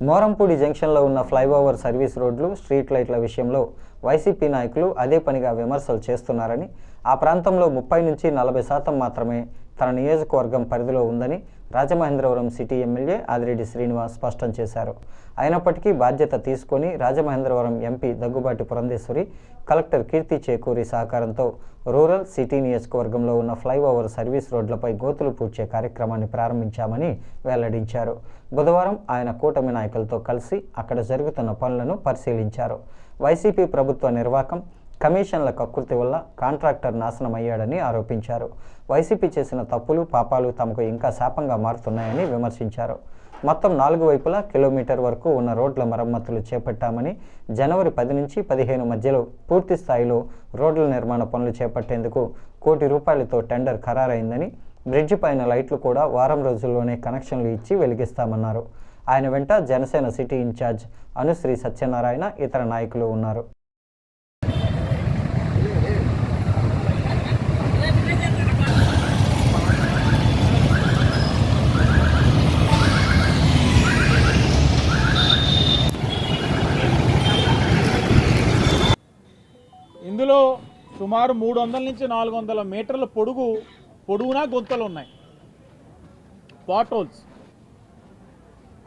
మోరంపూడి జంక్షన్లో ఉన్న flyover service రోడ్లు స్ట్రీట్ లైట్ల విషయంలో వైసీపీ నాయకులు అదే పనిగా విమర్శలు చేస్తున్నారని ఆ ప్రాంతంలో ముప్పై నుంచి నలభై శాతం మాత్రమే తన నియోజకవర్గం పరిధిలో ఉందని రాజమహేంద్రవరం సిటీ ఎమ్మెల్యే ఆదిరెడ్డి శ్రీనివాస్ స్పష్టం చేశారు. అయినప్పటికీ బాధ్యత తీసుకొని రాజమహేంద్రవరం ఎంపీ దగ్గుబాటి పురంధేశ్వరి కలెక్టర్ కీర్తి చేకూరి సహకారంతో రూరల్ సిటీ నియోజకవర్గంలో ఉన్న ఫ్లైఓవర్ సర్వీస్ రోడ్లపై గోతులు పూడ్చే కార్యక్రమాన్ని ప్రారంభించామని వెల్లడించారు. బుధవారం ఆయన కూటమి నాయకులతో కలిసి అక్కడ జరుగుతున్న పనులను పరిశీలించారు. వైసీపీ ప్రభుత్వ నిర్వాకం కమిషన్ల కక్కుర్తి వల్ల కాంట్రాక్టర్ నాశనం అయ్యాడని ఆరోపించారు. వైసీపీ చేసిన తప్పులు పాపాలు తమకు ఇంకా శాపంగా మారుతున్నాయని విమర్శించారు. మొత్తం నాలుగు వైపులా కిలోమీటర్ వరకు ఉన్న రోడ్ల మరమ్మతులు చేపట్టామని జనవరి పది నుంచి పదిహేను మధ్యలో పూర్తి స్థాయిలో రోడ్ల నిర్మాణ పనులు చేపట్టేందుకు కోటి రూపాయలతో టెండర్ ఖరారైందని బ్రిడ్జ్ పైన లైట్లు కూడా వారం రోజుల్లోనే కనెక్షన్లు ఇచ్చి వెలిగిస్తామన్నారు. ఆయన వెంట Janasena city in charge Anusri Satyanarayana ఇతర నాయకులు ఉన్నారు. ఇందులో సుమారు మూడు వందల నుంచి నాలుగు వందల మీటర్ల పొడుగు పొడుగునా గుంతలు ఉన్నాయి. పాట్ హోల్స్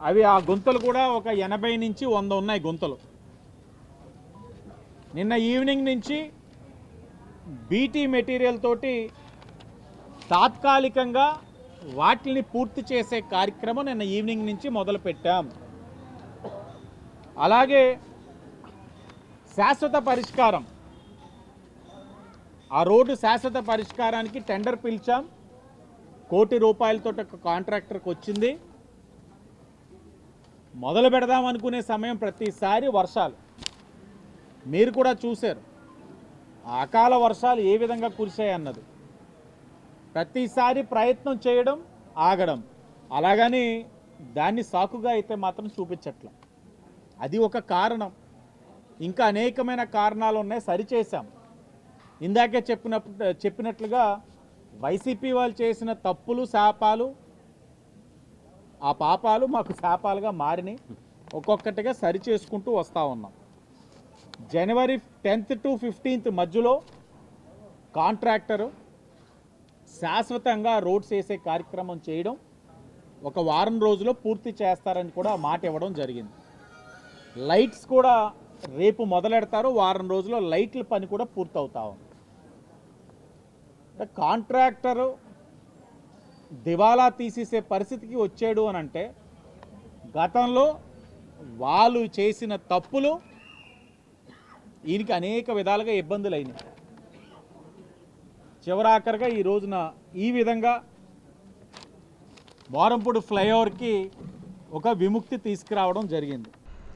అవి ఆ గుంతలు కూడా ఒక ఎనభై నుంచి వంద ఉన్నాయి గుంతలు. నిన్న ఈవినింగ్ నుంచి బీటీ మెటీరియల్ తోటి తాత్కాలికంగా వాటిని పూర్తి చేసే కార్యక్రమం నిన్న ఈవినింగ్ నుంచి మొదలు పెట్టాం అలాగే శాశ్వత పరిష్కారం. ఆ రోడ్డు శాశ్వత పరిష్కారానికి టెండర్ పిలిచాం. కోటి రూపాయలతో ఒక కాంట్రాక్టర్కి వచ్చింది. మొదలు పెడదాం అనుకునే సమయం ప్రతిసారి వర్షాలు. మీరు కూడా చూశారు. అకాల వర్షాలు ఏ విధంగా కురిశాయన్నది. ప్రతిసారి ప్రయత్నం చేయడం ఆగడం. అలాగని దాన్ని సాకుగా అయితే మాత్రం చూపించట్లేదు అది ఒక కారణం. ఇంకా అనేకమైన కారణాలు ఉన్నాయి సరిచేశాం. ఇందాకే చెప్పినప్పుడు చెప్పినట్లుగా వైసీపీ వాళ్ళు చేసిన తప్పులు శాపాలు ఆ పాపాలు మాకు శాపాలుగా మారినాయి ఒక్కొక్కటిగా సరి చేసుకుంటూ వస్తూ ఉన్నాం. జనవరి టెన్త్ టు ఫిఫ్టీన్త్ మధ్యలో కాంట్రాక్టరు శాశ్వతంగా రోడ్స్ వేసే కార్యక్రమం చేయడం ఒక వారం రోజుల్లో పూర్తి చేస్తారని కూడా మాట ఇవ్వడం జరిగింది. లైట్స్ కూడా రేపు మొదలెడతారు. వారం రోజుల్లో లైట్ల పని కూడా పూర్తవుతా ఉంది. అంటే కాంట్రాక్టరు దివాలా తీసేసే పరిస్థితికి వచ్చాడు అని అంటే గతంలో వాళ్ళు చేసిన తప్పులు ఈయనకి అనేక విధాలుగా ఇబ్బందులు అయినాయి. చివరాఖరిగా ఈ రోజున ఈ విధంగా వారంపూడి ఫ్లైఓవర్కి ఒక విముక్తి తీసుకురావడం జరిగింది.